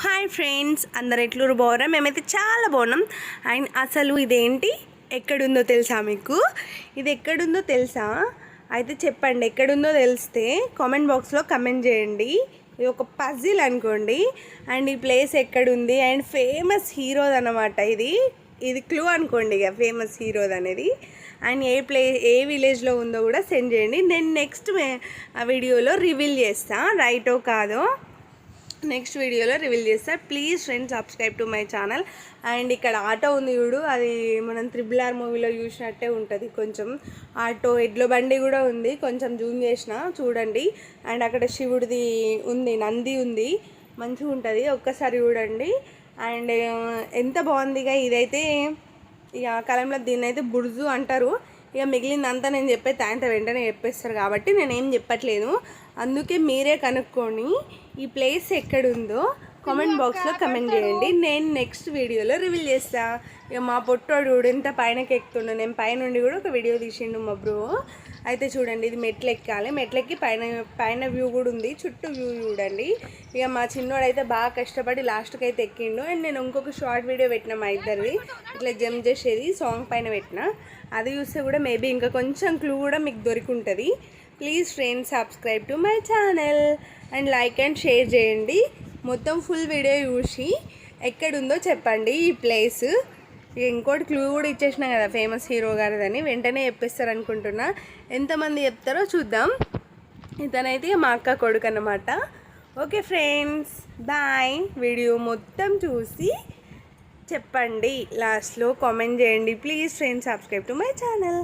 Hi friends అందరు ఎట్లూరు బాగున్నారా మేమైతే చాలా బాగున్నాం. అండ్ అసలు ఇదేంటి? ఎక్కడుందో తెలుసా మీకు? ఇది ఎక్కడుందో తెలుసా? అయితే చెప్పండి ఎక్కడుందో తెలిస్తే కామెంట్ బాక్స్లో కమెంట్ చేయండి. ఇది ఒక పజిల్ అనుకోండి. అండ్ ఈ ప్లేస్ ఎక్కడుంది? అండ్ ఫేమస్ హీరోది అనమాట ఇది. ఇది క్లూ అనుకోండి ఇక ఫేమస్ హీరోది అనేది. అండ్ ఏ ప్లే ఏ విలేజ్లో ఉందో కూడా సెండ్ చేయండి. నేను నెక్స్ట్ ఆ వీడియోలో రివీల్ చేస్తాను రైటో కాదో? నెక్స్ట్ వీడియోలో రివీల్ చేస్తా. Please friends subscribe to my channel and ఇక్కడ ఆటో ఉంది చూడు అది మనం త్రిబుల్ ఆర్ మూవీలో చూసినట్టే ఉంటుంది. కొంచెం ఆటో ఎడ్ల బండి కూడా ఉంది. కొంచెం జూమ్ చేసిన చూడండి. అండ్ అక్కడ శివుడిది ఉంది నంది ఉంది. మంచిగా ఉంటుంది. ఒక్కసారి చూడండి. అండ్ ఎంత బాగుందిగా. ఇదైతే ఇక కాలంలో దీన్ని అయితే బుర్జు అంటారు. ఇక మిగిలిందంతా నేను చెప్పే తాయంత వెంటనే చెప్పేస్తారు కాబట్టి నేను ఏం చెప్పట్లేదు. అందుకే మీరే కనుక్కొని ఈ ప్లేస్ ఎక్కడుందో కామెంట్ బాక్స్లో కమెంట్ చేయండి. నేను నెక్స్ట్ వీడియోలో రివీల్ చేస్తా. ఇక మా పొట్టోడు ఎంత పైనకి ఎక్కుతుండో. నేను పైనుండి కూడా ఒక వీడియో తీసిండు మా బ్రో. అయితే చూడండి ఇది మెట్లు ఎక్కాలి మెట్లు ఎక్కి పైన పైన వ్యూ కూడా ఉంది. చుట్టూ వ్యూ చూడండి. ఇక మా చిన్నోడు అయితే బాగా కష్టపడి లాస్ట్కి అయితే ఎక్కిండు. అండ్ నేను ఇంకొక షార్ట్ వీడియో పెట్టిన మా ఇద్దరిది. ఇట్లా జంప్ చేసేది సాంగ్ పైన పెట్టిన. అది చూస్తే కూడా మేబీ ఇంకా కొంచెం క్లూ కూడా మీకు దొరికి ఉంటుంది please friends subscribe to my channel and like and share చేయండి. మొత్తం ఫుల్ వీడియో చూసి ఎక్కడుందో చెప్పండి ఈ ప్లేస్ ఇక ఇంకోటి క్లూ కూడా ఇచ్చేసిన కదా ఫేమస్ హీరో గారిదని వెంటనే చెప్పేస్తారు అనుకుంటున్నా ఎంతమంది చెప్తారో చూద్దాం. ఇతనైతే మా అక్క కొడుకు అన్నమాట. ఓకే ఫ్రెండ్స్ బాయ్ వీడియో మొత్తం చూసి చెప్పండి. లాస్ట్లో కామెంట్ చేయండి. Please friends subscribe to my channel